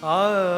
아유.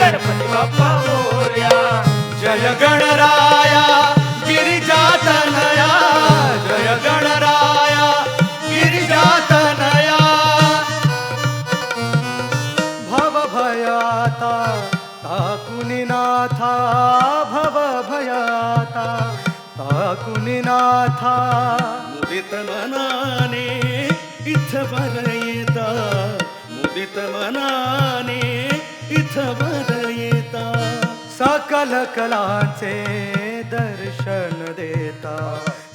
गणपती बाप्पा मोर्या. जय गणराया गिरिजातनया जय गणराया भव भवभयाता ताकुनिनाथा भवभयाता ताकुनिनाथा. उदित मनाने इथ परयता. कलांचे दर्शन देता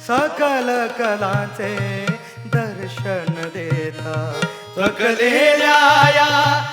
सकल कलांचे दर्शन देता. सकलेल्या